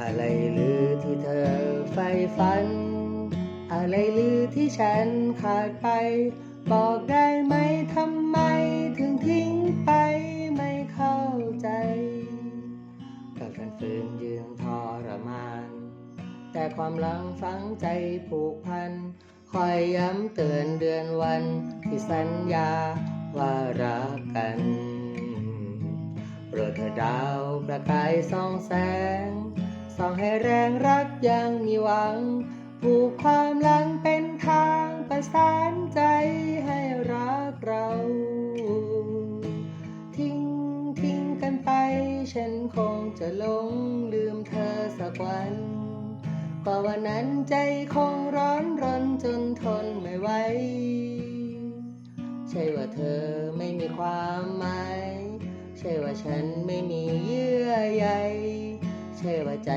อะไรหรือที่เธอใฝ่ฝัน อะไรหรือที่ฉันขาดไป บอกได้ไหมทำไมถึงทิ้งไปไม่เข้าใจกับการฝืนยืนทรมาน แต่ความหลังฝังใจผูกพัน คอยย้ำเตือนเดือนวันที่สัญญาว่ารักกันโปรดเธอดาวประกายส่องแสง ส่องให้แรงรักยังมีหวัง ผูกความหลังเป็นทางประสานใจให้รักเรา ทิ้งทิ้งกันไป ฉันคงจะหลงลืมเธอสักวันกว่าวันนั้นใจคงร้อนรนจนทนไม่ไหวใช่ว่าเธอไม่มีความหมาย ใช่ว่าฉันไม่มีเยื่อใย ใช่ว่าใจ